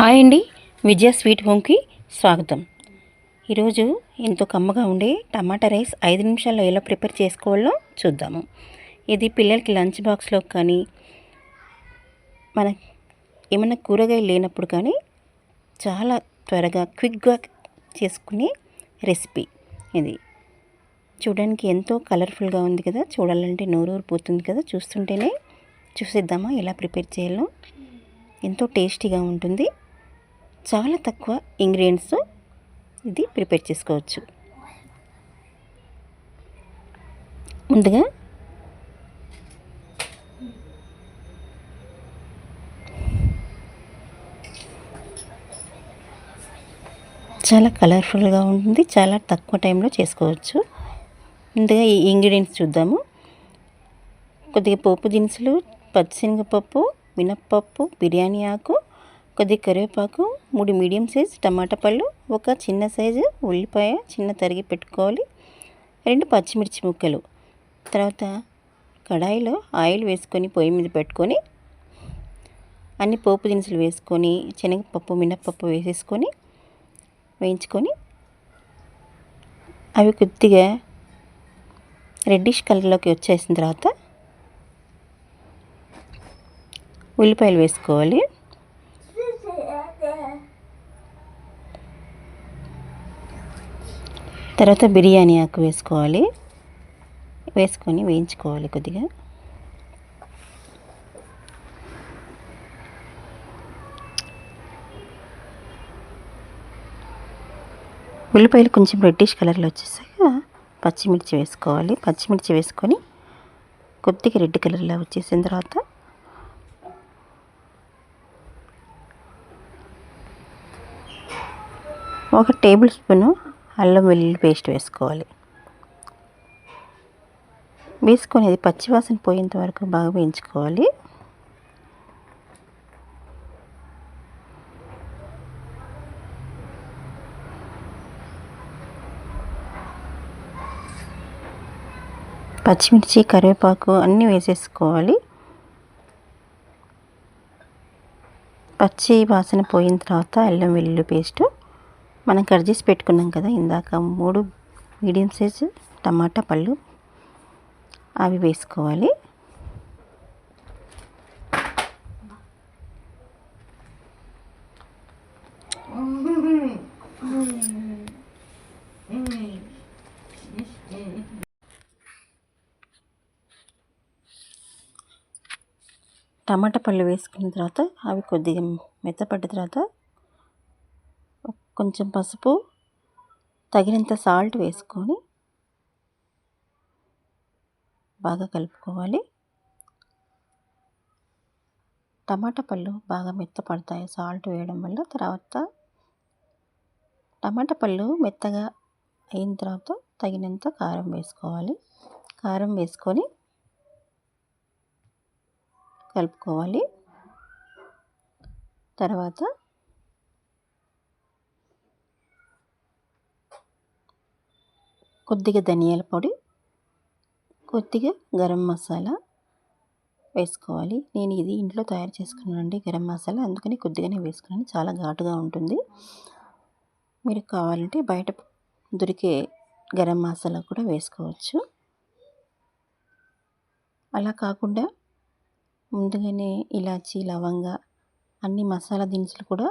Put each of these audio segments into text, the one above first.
Hi అండి. విజయ sweet హోమ్కి స్వాగతం. ఈరోజు ఎంతో కమ్మగా ఉండే టమాటా రైస్ ఐదు నిమిషాల్లో ఎలా ప్రిపేర్ చేసుకోవాలో చూద్దాము. ఇది పిల్లలకి లంచ్ బాక్స్లో కానీ మన ఏమైనా కూరగాయలు లేనప్పుడు కానీ చాలా త్వరగా క్విక్గా చేసుకునే రెసిపీ ఇది. చూడడానికి ఎంతో కలర్ఫుల్గా ఉంది కదా. చూడాలంటే నోరూరు పోతుంది కదా. చూస్తుంటేనే చూసేద్దామా ఎలా ప్రిపేర్ చేయాలో. ఎంతో టేస్టీగా ఉంటుంది. చాలా తక్కువ ఇంగ్రీడియంట్స్ ఇది ప్రిపేర్ చేసుకోవచ్చు. ముందుగా చాలా కలర్ఫుల్గా ఉంటుంది చాలా తక్కువ టైంలో చేసుకోవచ్చు. ముందుగా ఈ ఇంగ్రీడియంట్స్ చూద్దాము. కొద్దిగా పోపు దినుసులు పచ్చిశనగపప్పు మినప్పప్పు బిర్యానీ ఆకు కొద్ది కరివేపాకు మూడు మీడియం సైజ్ టమాటా పళ్ళు ఒక చిన్న సైజు ఉల్లిపాయ చిన్న తరిగి పెట్టుకోవాలి. రెండు పచ్చిమిర్చి ముక్కలు. తర్వాత కడాయిలో ఆయిల్ వేసుకొని పొయ్యి మీద పెట్టుకొని అన్ని పోపు దినుసులు వేసుకొని శనగపప్పు మినప్పప్పు వేసేసుకొని వేయించుకొని అవి కొద్దిగా రెడ్డిష్ కలర్లోకి వచ్చేసిన తర్వాత ఉల్లిపాయలు వేసుకోవాలి. తర్వాత బిర్యానీ ఆకు వేసుకోవాలి. వేసుకొని వేయించుకోవాలి కొద్దిగా. ఉల్లిపాయలు కొంచెం రెడ్డిష్ కలర్లో వచ్చేసాక పచ్చిమిర్చి వేసుకోవాలి. పచ్చిమిర్చి వేసుకొని కొద్దిగా రెడ్ కలర్లో వచ్చేసిన తర్వాత ఒక టేబుల్ స్పూను అల్లం వెల్లుల్లి పేస్ట్ వేసుకోవాలి. వేసుకొని అది పచ్చివాసన పోయేంత వరకు బాగా వేయించుకోవాలి. పచ్చిమిర్చి కరివేపాకు అన్నీ వేసేసుకోవాలి. పచ్చి వాసన పోయిన తర్వాత అల్లం వెల్లుల్లి పేస్టు మనం కట్ చేసి పెట్టుకున్నాం కదా ఇందాక మూడు మీడియం సైజు టమాటా పళ్ళు. అవి వేసుకోవాలి. టమాటా పళ్ళు వేసుకున్న తర్వాత అవి కొద్దిగా మెత్తపడ్డ తర్వాత కొంచెం పసుపు తగినంత సాల్ట్ వేసుకొని బాగా కలుపుకోవాలి. టమాటా పళ్ళు బాగా మెత్తపడతాయి సాల్ట్ వేయడం వల్ల. తర్వాత టమాటా పళ్ళు మెత్తగా అయిన తర్వాత తగినంత కారం వేసుకోవాలి. కారం వేసుకొని కలుపుకోవాలి. తర్వాత కొద్దిగా ధనియాల పొడి కొద్దిగా గరం మసాలా వేసుకోవాలి. నేను ఇది ఇంట్లో తయారు చేసుకున్నానండి గరం మసాలా. అందుకని కొద్దిగానే వేసుకున్నాను. చాలా ఘాటుగా ఉంటుంది. మీరు కావాలంటే బయట దొరికే గరం మసాలా కూడా వేసుకోవచ్చు. అలా కాకుండా ముందుగానే ఇలాచి లవంగ అన్ని మసాలా దినుసులు కూడా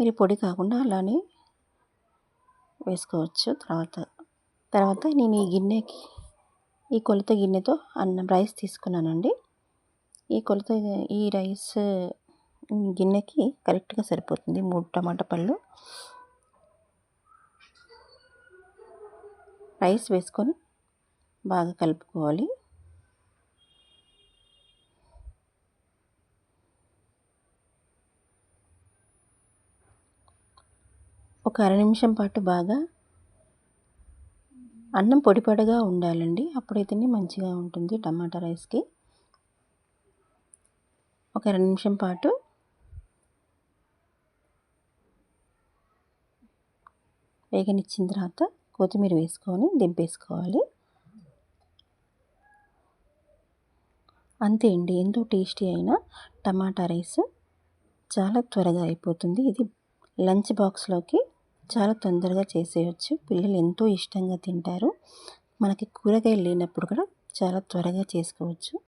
మీరు పొడి కాకుండా అలానే వేసుకోవచ్చు. తర్వాత తర్వాత నేను ఈ గిన్నెకి ఈ కొలత గిన్నెతో అన్నం రైస్ తీసుకున్నానండి. ఈ కొలత ఈ రైస్ గిన్నెకి కరెక్ట్గా సరిపోతుంది మూడు టమాటా పళ్ళు. రైస్ వేసుకొని బాగా కలుపుకోవాలి. ఒక అర నిమిషం పాటు బాగా అన్నం పొడి పొడిగా ఉండాలండి. అప్పుడైతేనే మంచిగా ఉంటుంది టమాటా రైస్కి. ఒక రెండు నిమిషం పాటు వేగనిచ్చిన తర్వాత కొత్తిమీర వేసుకొని దింపేసుకోవాలి. అంతే అండి. ఎంతో టేస్టీ అయిన టమాటా రైస్ చాలా త్వరగా అయిపోతుంది. ఇది లంచ్ బాక్స్లోకి చాలా తొందరగా చేసేయచ్చు. పిల్లలు ఎంతో ఇష్టంగా తింటారు. మనకి కూరగాయలు లేనప్పుడు కూడా చాలా త్వరగా చేసుకోవచ్చు.